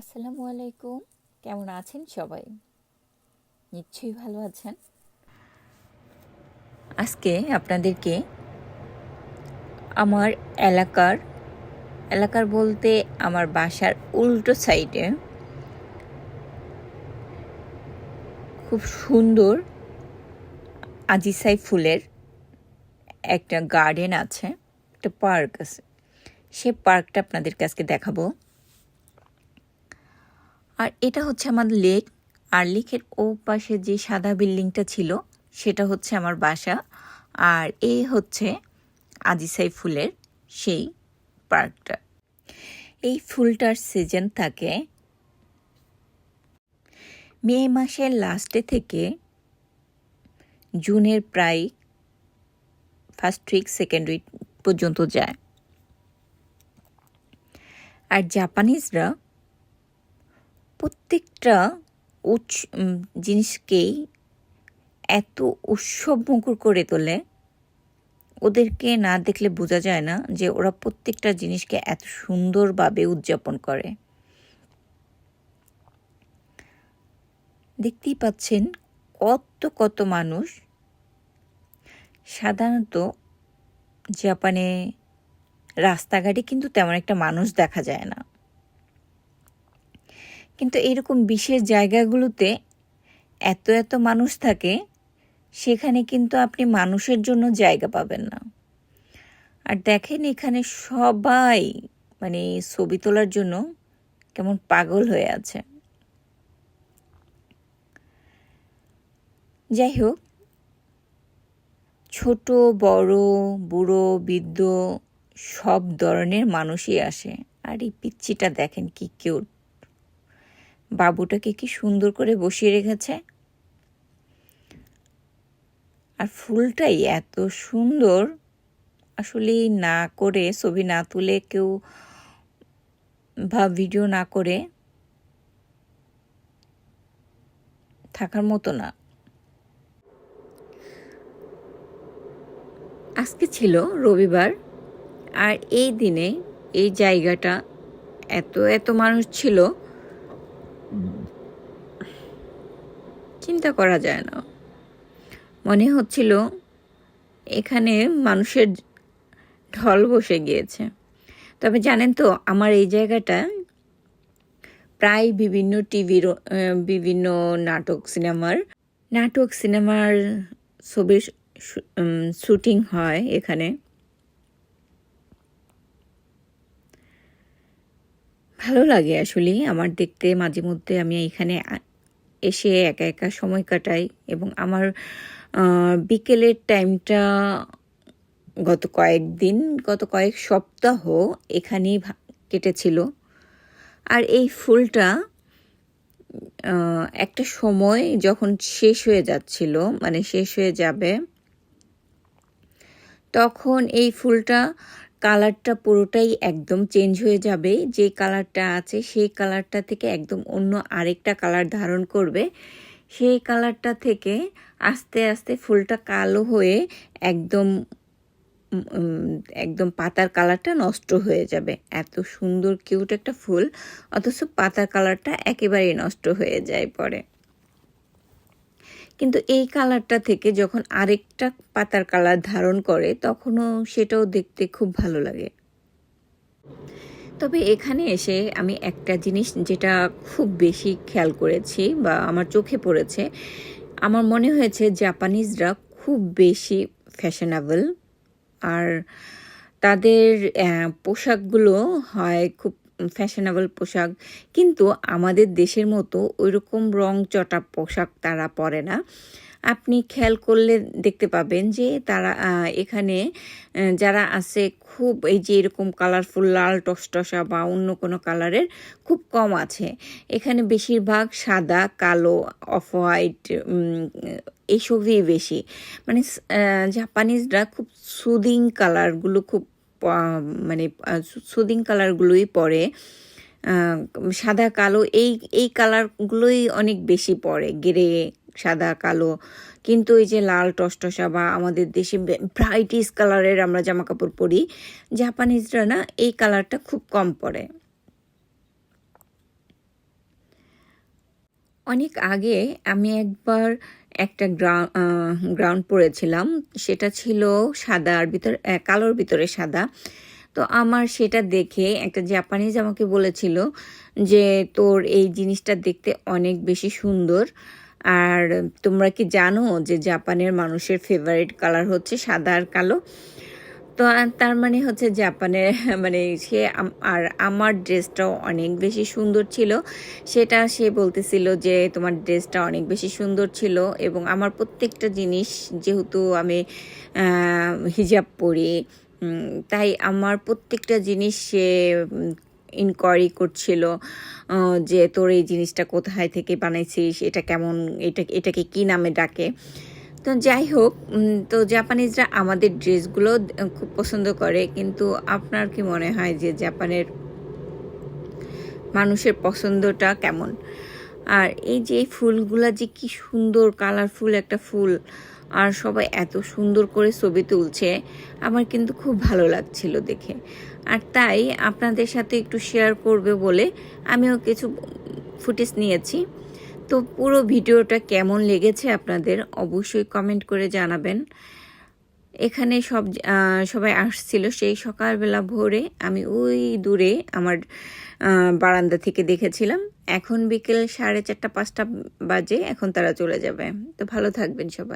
আসসালামু আলাইকুম। কেমন আছেন সবাই? নিশ্চয়ই ভালো আছেন। আজকে আপনাদেরকে আমার এলাকার এলাকার বলতে আমার বাসার উল্টো সাইডে খুব সুন্দর আজিসাই ফুলের একটা গার্ডেন আছে, একটা পার্ক আছে। সে পার্কটা আপনাদেরকে আজকে দেখাবো। আর এটা হচ্ছে আমার লেক, আর লেকের ও পাশে যে সাদা বিল্ডিংটা ছিল, সেটা হচ্ছে আমার বাসা। আর এই হচ্ছে আজিসাই ফুলের সেই পার্কটা। এই ফুলটার সিজন থাকে মে মাসের লাস্টে থেকে জুনের প্রায় ফার্স্ট উইক সেকেন্ড উইক পর্যন্ত যায়। আর জাপানিজরা প্রত্যেকটা উৎস জিনিসকেই এত উৎসব মুখর করে তোলে। ওদেরকে না দেখলে বোঝা যায় না যে ওরা প্রত্যেকটা জিনিসকে এত সুন্দরভাবে উদযাপন করে। দেখতেই পাচ্ছেন কত কত মানুষ। সাধারণত জাপানে রাস্তাঘাটে কিন্তু তেমন একটা মানুষ দেখা যায় না। কিন্তু এরকম বিশেষ জায়গাগুলোতে এত এত মানুষ থাকে, সেখানে কিন্তু আপনি মানুষের জন্য জায়গা পাবেন না। আর দেখেন এখানে সবাই মানে ছবি তোলার জন্য কেমন পাগল হয়ে আছে। যাই হোক, ছোট, বড়, বুড়ো, বৃদ্ধ সব ধরনের মানুষই আসে। আর এই পিচ্ছিটা দেখেন কি কিউট বাবুটাকে কি সুন্দর করে বসিয়ে রেখেছে? আর ফুলটাই এত সুন্দর। আসলে না করে ছবি না তুলে কেউ বা ভিডিও না করে থাকার মতো না। আজকে ছিল রবিবার, আর এই দিনে এই জায়গাটা এত এত মানুষ ছিল চিন্তা করা যায় না। মনে হচ্ছিল এখানে মানুষের ঢল বসে গিয়েছে। তবে জানেন তো, আমার এই জায়গাটা প্রায় বিভিন্ন টিভির বিভিন্ন নাটক, সিনেমার নাটক, সিনেমার ছবির শুটিং হয় এখানে। ভালো লাগে আসলে। আমার দেখতে মাঝে মধ্যে আমি এখানে এসে একা একা সময় কাটাই এবং আমার বিকেলের টাইমটা গত কয়েকদিন গত কয়েক সপ্তাহ এখানেই কেটেছিল। আর এই ফুলটা একটা সময় যখন শেষ হয়ে যাচ্ছিল মানে শেষ হয়ে যাবে, তখন এই ফুলটা কালারটা পুরোটাই একদম চেঞ্জ হয়ে যাবে। যে কালারটা আছে, সেই কালারটা থেকে একদম অন্য আরেকটা কালার ধারণ করবে। সেই কালারটা থেকে আস্তে আস্তে ফুলটা কালো হয়ে একদম একদম পাতার কালারটা নষ্ট হয়ে যাবে। এত সুন্দর কিউট একটা ফুল, অথচ পাতার কালারটা একেবারেই নষ্ট হয়ে যায় পরে। কিন্তু এই কালারটা থেকে যখন আরেকটা পাতার কালার ধারণ করে, তখনও সেটাও দেখতে খুব ভালো লাগে। তবে এখানে এসে আমি একটা জিনিস যেটা খুব বেশি খেয়াল করেছি বা আমার চোখে পড়েছে, আমার মনে হয়েছে জাপানিজরা খুব বেশি ফ্যাশনেবল। আর তাদের পোশাকগুলো হয় খুব ফ্যাশনেবল পোশাক। কিন্তু আমাদের দেশের মতো ওই রকম রং চটা পোশাক তারা পরে না। আপনি খেয়াল করলে দেখতে পাবেন যে তারা এখানে যারা আছে খুব এই যে এরকম কালারফুল লাল টসটসা বা অন্য কোনো কালারের খুব কম আছে। এখানে বেশিরভাগ সাদা, কালো অফ হোয়াইট এইসবই বেশি। মানে জাপানিজরা খুব সুদিং কালারগুলো খুব মানে সুদিং কালারগুলোই পরে। সাদা, কালো, এই এই কালারগুলোই অনেক বেশি পরে, গ্রে, সাদা, কালো। কিন্তু এই যে লাল টসটসা বা আমাদের দেশে ব্রাইটিস কালারের আমরা জামা কাপড় পরি, জাপানিজরা না এই কালারটা খুব কম পরে। অনেক আগে আমি একবার একটা গ্রাউন্ড পরেছিলাম সেটা ছিল সাদার ভিতর কালোর ভিতরে সাদা। তো আমার সেটা দেখে একটা জাপানিজ আমাকে বলেছিল যে, তোর এই জিনিসটা দেখতে অনেক বেশি সুন্দর। আর তোমরা কি জানো যে, জাপানের মানুষের ফেভারিট কালার হচ্ছে সাদা আর কালো? তো তার মানে হচ্ছে জাপানের মানে সে আর আমার ড্রেসটাও অনেক বেশি সুন্দর ছিল। সেটা সে বলতেছিল যে তোমার ড্রেসটা অনেক বেশি সুন্দর ছিল এবং আমার প্রত্যেকটা জিনিস যেহেতু আমি হিজাব পরি তাই আমার প্রত্যেকটা জিনিস সে ইনকোয়ারি করছিল যে তোর এই জিনিসটা কোথায় থেকে বানাইছিস, এটা কেমন, এটা, এটাকে কি নামে ডাকে। তো যাই হোক তো জাপানিজরা আমাদের ড্রেসগুলো খুব পছন্দ করে, কিন্তু আপনার কি মনে হয় যে জাপানের মানুষের পছন্দটা কেমন? আর এই যে ফুলগুলা যে কি সুন্দর কালারফুল একটা ফুল, আর সবাই এত সুন্দর করে ছবি তুলছে, আমার কিন্তু খুব ভালো লাগছিল দেখে। আর তাই আপনাদের সাথে একটু শেয়ার করবে বলে আমিও কিছু ফুটেজ নিয়েছি। তো পুরো ভিডিওটা কেমন লেগেছে আপনাদের অবশ্যই কমেন্ট করে জানাবেন। এখানে সব সবাই আসছিল সেই সকালবেলা ভোরে। আমি ওই দূরে আমার বারান্দা থেকে দেখেছিলাম। এখন বিকেল সাড়ে চারটা, পাঁচটা বাজে, এখন তারা চলে যাবে। তো ভালো থাকবেন সবাই।